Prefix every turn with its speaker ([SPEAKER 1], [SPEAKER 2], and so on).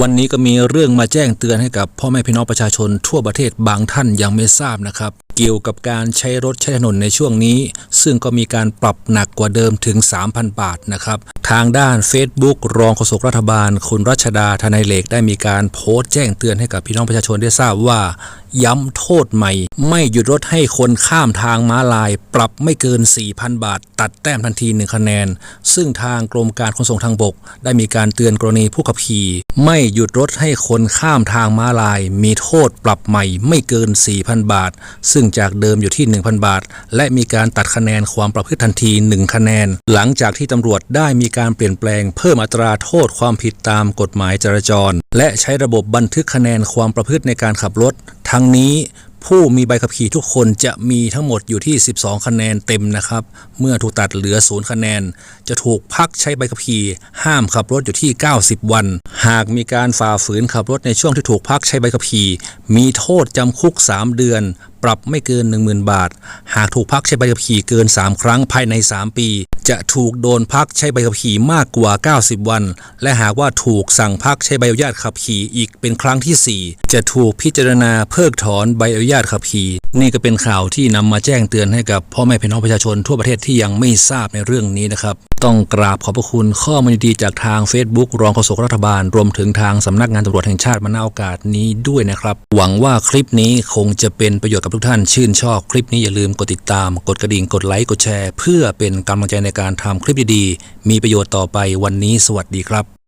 [SPEAKER 1] วันนี้ก็มีเรื่องมาแจ้งเตือนให้กับพ่อแม่พี่น้องประชาชนทั่วประเทศบางท่านยังไม่ทราบนะครับ เกี่ยวกับการใช้รถใช้ถนนในช่วงนี้ ซึ่งก็มีการปรับหนักกว่าเดิมถึง 3,000 บาทนะครับ ทางด้าน Facebook รองโฆษกรัฐบาล คุณรัชดาทนายเหล็กได้มีการโพสต์แจ้งเตือนให้กับพี่น้องประชาชนได้ทราบว่า ย้ำโทษใหม่ ไม่หยุดรถให้คนข้ามทางม้าลาย ปรับไม่เกิน 4,000 บาท ตัดแต้มทันที 1 คะแนน ซึ่งทางกรมการขนส่งทางบก ได้มีการเตือนกรณีผู้ขับขี่ ไม่หยุดรถให้คนข้ามทางม้าลาย มีโทษปรับใหม่ไม่เกิน 4,000 บาท ซึ่งจากเดิมอยู่ที่ 1,000 บาท และมีการตัดคะแนนความประพฤติทันที 1 คะแนน หลังจากที่ตำรวจได้มีการเปลี่ยนแปลงเพิ่มอัตราโทษความผิดตามกฎหมายจราจร และใช้ระบบบันทึกคะแนนความประพฤติในการขับรถ ทั้งนี้ ผู้มีใบขับขี่ทุกคนจะมีทั้งหมดอยู่ที่ 12 คะแนนเต็มนะครับ เมื่อถูกตัดเหลือศูนย์คะแนน จะถูกพักใช้ใบขับขี่ ห้ามขับรถอยู่ที่ 90 วัน หากมีการฝ่าฝืนขับรถในช่วงที่ถูกพักใช้ใบขับขี่ มีโทษจำคุก 3 เดือน ปรับไม่เกิน 10,000 บาท หากถูกพักใช้ใบขับขี่เกิน 3 ครั้งภายใน 3 ปี จะถูกโดนพักใช้ใบขับขี่มากกว่า 90 วัน และหากว่าถูกสั่งพักใช้ใบอนุญาตขับขี่อีกเป็นครั้งที่ 4 จะถูกพิจารณาเพิกถอนใบอนุญาตขับขี่ นี่ก็เป็นข่าวที่นำมาแจ้งเตือนให้กับพ่อแม่พี่น้องประชาชนทั่วประเทศที่ยังไม่ทราบในเรื่องนี้นะครับ ต้องกราบขอบพระคุณข้อมูลดีจากทาง Facebook รองโฆษกรัฐบาล รวมถึงทางสำนักงานตำรวจแห่งชาติมาณโอกาสนี้ด้วยนะครับ หวังว่าคลิปนี้คงจะเป็นประโยชน์กับทุกท่านชื่นชอบคลิปนี้อย่าลืมกดติดตาม กดกระดิ่งกดไลค์กดแชร์ เพื่อเป็นกำลังใจในการทำคลิปดีๆมีประโยชน์ต่อไปวันนี้สวัสดีครับ